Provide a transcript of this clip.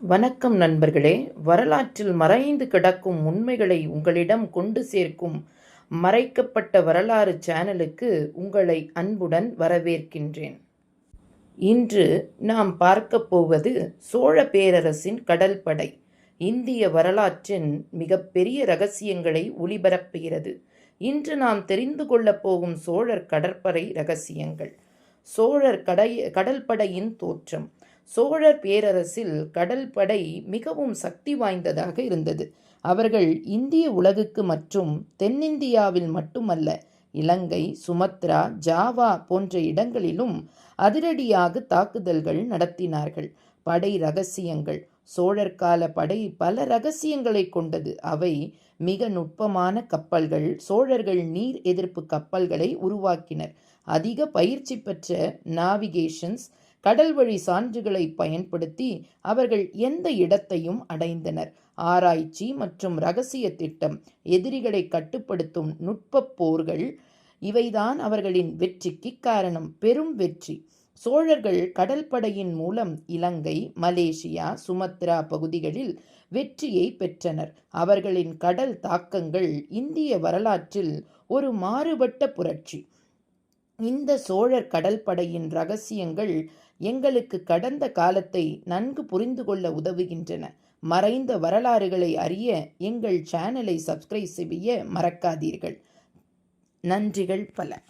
வணக்கம் நண்பர்களே. வரலாற்றில் மறைந்து கிடக்கும் உண்மைகளை உங்களிடம் கொண்டு சேர்க்கும் மறைக்கப்பட்ட வரலாறு சேனலுக்கு உங்களை அன்புடன் வரவேற்கின்றேன். இன்று நாம் பார்க்கப் போவது சோழ பேரரசின் கடல்படை இந்திய வரலாற்றின் மிகப்பெரிய ரகசியங்களை ஒளிபரப்புகிறது. இன்று நாம் தெரிந்து கொள்ளப் போகும் சோழர் கடற்படை ரகசியங்கள். சோழர் கடை கடல்படையின் தோற்றம். சோழர் பேரரசில் கடல் படை மிகவும் சக்தி வாய்ந்ததாக இருந்தது. அவர்கள் இந்திய உலகுக்கு மற்றும் தென்னிந்தியாவில் மட்டுமல்ல இலங்கை சுமத்ரா ஜாவா போன்ற இடங்களிலும் அதிரடியாக தாக்குதல்கள் நடத்தினார்கள். படை ரகசியங்கள் சோழர் கால படை பல ரகசியங்களை கொண்டது. அவை மிக நுட்பமான கப்பல்கள் சோழர்கள் நீர் எதிர்ப்பு கப்பல்களை உருவாக்கினர். அதிக பயிற்சி பெற்ற நாவிகேஷன்ஸ் கடல் வழி சான்றுகளை பயன்படுத்தி அவர்கள் எந்த இடத்தையும் அடைந்தனர். ஆராய்ச்சி மற்றும் ரகசிய திட்டம் எதிரிகளை கட்டுப்படுத்தும் நுட்பப் போர்கள் இவைதான் அவர்களின் வெற்றிக்கு காரணம். பெரும் வெற்றி. சோழர்கள் கடல்படையின் மூலம் இலங்கை மலேசியா சுமத்ரா பகுதிகளில் வெற்றியை பெற்றனர். அவர்களின் கடல் தாக்கங்கள் இந்திய வரலாற்றில் ஒரு மாறுபட்ட புரட்சி. இந்த சோழர் கடல்படையின் ரகசியங்கள் எங்களுக்கு கடந்த காலத்தை நன்கு புரிந்து கொள்ள உதவுகின்றன. மறைந்த வரலாறுகளை அறிய எங்கள் சேனலை சப்ஸ்கிரைப் செய்ய மறக்காதீர்கள். நன்றிகள் பல.